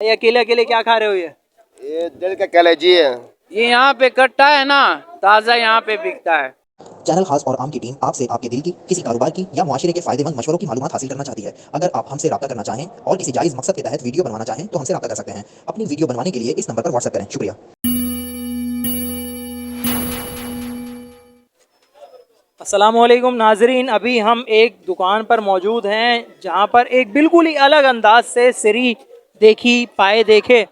ये अकेले अकेले क्या खा रहे हो ये? ये दिल का कलेजी है। ये यहाँ पे कट्टा है ना ताज़ा यहाँ पे बिकता है। चैनल खास और आम की टीम आपसे आपके दिल की किसी कारोबार की या मुआशरे के फ़ायदेमंद मशवरों की मालूमात हासिल करना चाहती है। अगर आप हमसे रब्ता करना चाहें और किसी जायज़ मकसद के तहत वीडियो बनवाना चाहें तो हमसे रब्ता कर सकते हैं। अपनी वीडियो बनवाने के लिए इस नंबर पर व्हाट्सएप करें। शुक्रिया। असलकुम नाजरीन अभी हम एक दुकान पर मौजूद हैं जहाँ पर एक बिल्कुल ही अलग अंदाज से सिरी देखी, पाए, देखे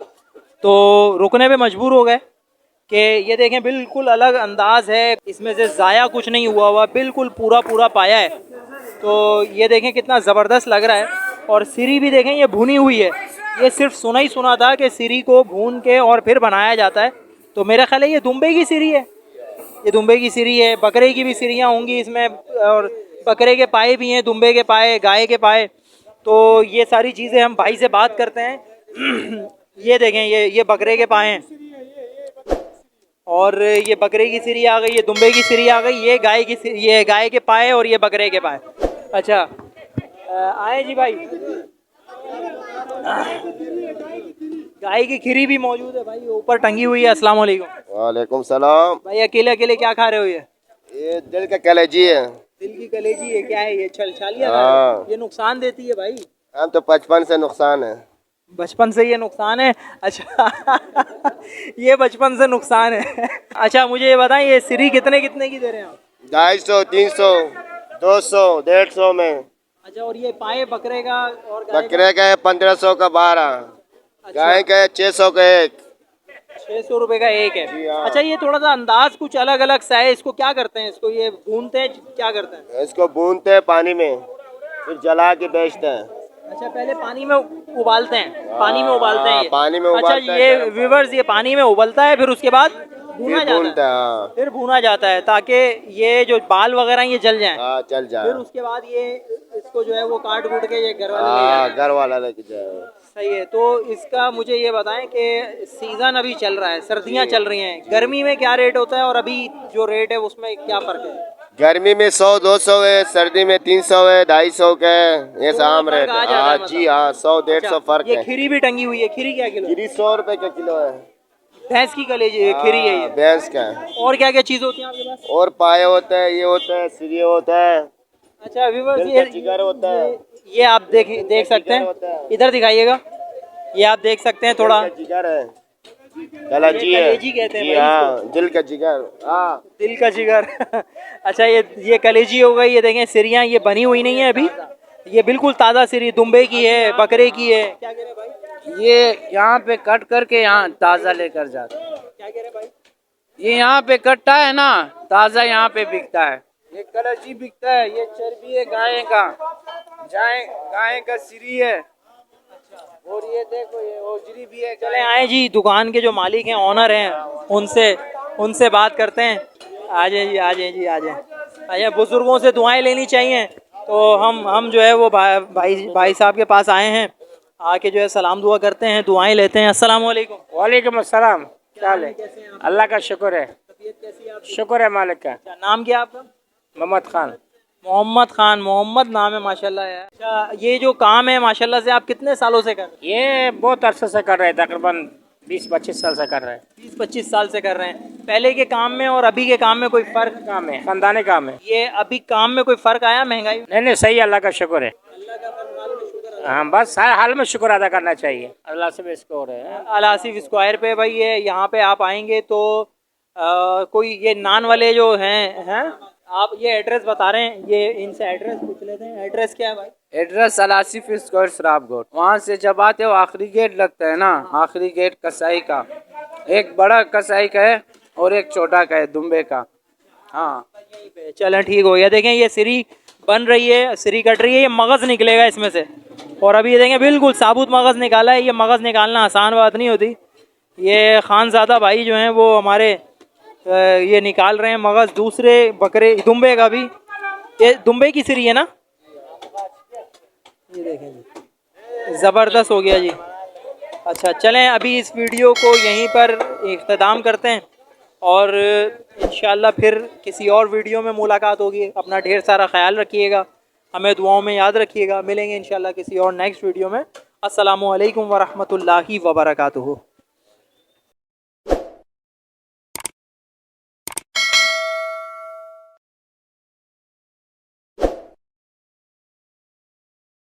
तो रुकने पे मजबूर हो गए कि ये देखें, बिल्कुल अलग अंदाज है। इसमें से ज़ाया कुछ नहीं हुआ हुआ, बिल्कुल पूरा पूरा पाया है। तो ये देखें, कितना ज़बरदस्त लग रहा है। और सीरी भी देखें, ये भुनी हुई है। ये सिर्फ़ सुना ही सुना था कि सीरी को भून के और फिर बनाया जाता है। तो मेरा ख्याल है, ये दुम्बे की सीरी है। ये दुम्बे की सीरी है, बकरे की भी सीरियाँ होंगी इसमें, और बकरे के पाए भी हैं, दुम्बे के पाए, गाय के पाए। तो ये सारी चीज़ें हम भाई से बात करते हैं। ये देखें ये ये बकरे के पाए हैं। और ये बकरे की सीरी आ गई ये दुम्बे की सिरी आ गई ये गाय की सिरी- ये गाय के पाए और ये बकरे के पाए। अच्छा आए जी भाई। गाय की खीरी भी मौजूद है भाई ऊपर टंगी हुई है अस्सलाम वालेकुम वालेकुम सलाम। भाई अकेले अकेले क्या खा रहे हो ये? ये दिल का कलेजी है। दिल की कलेजी है क्या है ये छल छालिया हाँ। ये नुकसान देती है भाई। हम तो बचपन से नुकसान है। बचपन से ये नुकसान है? अच्छा। ये बचपन से नुकसान है। अच्छा मुझे ये बताएँ ये सीरी कितने कितने की दे रहे हैं आप? ढाई सौ तीन सौ दो सौ डेढ़ सौ में। अच्छा और ये पाए बकरे का और बकरे का है पंद्रह सौ का बारह। का गाय का है छः सौ का एक। छह सौ रुपए का एक है। हाँ। अच्छा ये थोड़ा सा अंदाज कुछ अलग अलग सा है इसको क्या करते हैं? इसको ये भूनते हैं क्या करते हैं? इसको भूनते हैं पानी में फिर जला के बेचते हैं। अच्छा पहले पानी में उबालते हैं पानी में उबालते हैं हाँ, पानी में अच्छा उबालते हैं, ये व्यूवर्स ये पानी में उबलता है फिर उसके बाद भूना जाता है। हाँ फिर भूना जाता है ताकि ये जो बाल वगैरह ये जल जाए। जल जाए। फिर उसके बाद ये इसको जो है वो काट कूट के ये घर वाले हाँ हैं। घर वाला लेके जाए। सही है तो इसका मुझे ये बताएँ कि सीज़न अभी चल रहा है सर्दियाँ चल रही हैं। गर्मी में क्या रेट होता है और अभी जो रेट है उसमें क्या फ़र्क है? गर्मी में सौ दो सौ है सर्दी में तीन सौ है ढाई सौ का है ये थोड़ा आम रेट है। हाँ मतलब। जी हाँ सौ डेढ़ सौ अच्छा, फ़र्क ये है। खीरी भी टंगी हुई है खीरी क्या किलो? खीरी सौ रुपए का किलो है। भैंस की कलेजी खीरी है हाँ, ये। भैंस का और क्या क्या चीज़ होती है आपके पास? और पाए होता है ये होता है सिरे होता है अच्छा व्यूवर्स दिल ये जिगर होता है। ये, आप देख देख सकते हैं। इधर दिखाइएगा। ये आप देख सकते हैं थोड़ा। जिगर है। कलाजी है। कलेजी कहते हैं हाँ दिल का जिगर। हाँ। दिल का जिगर। अच्छा ये ये कलेजी हो गई। ये देखें सिरियाँ ये बनी हुई नहीं है अभी। ये बिल्कुल ताज़ा सिरी दुम्बे की है बकरे की है। क्या कह रहे भाई? ये यहाँ पे कट करके यहाँ ताज़ा लेकर जाते क्या कह रहे भाई? ये यहाँ पे कट्टा है ना ताज़ा यहाँ पे बिकता है। ये कलची बिकता है ये चर्बी है गाय का। जाए गाय का सिरी है। और ये देखो ये ओजरी भी है चले आए जी दुकान के जो मालिक हैं ऑनर हैं उनसे उनसे बात करते हैं। आ जाए जी आ जाए जी आ जाए। अच्छा बुज़ुर्गों से दुआएँ लेनी चाहिए। तो हम हम जो है वो भाई भाई भाई साहब के पास आए हैं। आके जो है सलाम दुआ करते हैं दुआएँ लेते हैं। अस्सलाम वालेकुम वालेकुम अस्सलाम। क्या हाल है? अल्लाह का शुक्र है। कैसी शुक्र है मालिक का। अच्छा, नाम क्या आपका? मोहम्मद खान। मोहम्मद खान मोहम्मद नाम है माशाल्लाह है अच्छा ये जो काम है माशाल्लाह से आप कितने सालों से कर रहे ये बहुत अरसे से कर रहे हैं तकरीबन बीस पच्चीस साल से कर रहे हैं। हैं बीस पच्चीस साल से कर रहे हैं। पहले के काम में और अभी के काम में कोई फ़र्क? काम है खानदानी काम है। ये अभी काम में कोई फ़र्क आया महँगाई? नहीं नहीं सही अल्लाह का शुक्र है। हाँ बस हर हाल में शुक्र अदा करना चाहिए। अल्लाह से इसको हो रहे हैं। अल आसिफ स्क्वायर पे भाई ये यहाँ पे आप आएँगे तो आ, कोई ये नान वाले जो हैं हैं? आप ये एड्रेस बता रहे हैं ये इनसे एड्रेस पूछ लेते हैं। एड्रेस क्या है भाई? एड्रेस अलासिफ स्क्वायर शराबगोट वहाँ से जब आते हो आखिरी गेट लगता है ना आखिरी गेट कसाई का। एक बड़ा कसाई का है और एक छोटा का है दुम्बे का। हाँ। चलें ठीक हो गया। देखें ये सीरी बन रही है सीरी कट रही है ये मगज़ निकलेगा इसमें से। और अभी ये देखें बिल्कुल साबुत मगज़ निकाला है। ये मगज़ निकालना आसान बात नहीं होती। ये खानज़ादा भाई जो हैं वो हमारे ये निकाल रहे हैं मगज़, दूसरे बकरे, दुम्बे का भी। ये दुम्बे की सिरी है ना? ये देखें जी। ज़बरदस्त हो गया जी। अच्छा चलें अभी इस वीडियो को यहीं पर इख्तिताम करते हैं और इन फिर किसी और वीडियो में मुलाकात होगी। अपना ढेर सारा ख्याल रखिएगा। हमें दुआओं में याद रखिएगा। मिलेंगे इन किसी और नेक्स्ट वीडियो में। असलकम वरहमतुल्लाहि वबरकातुहू।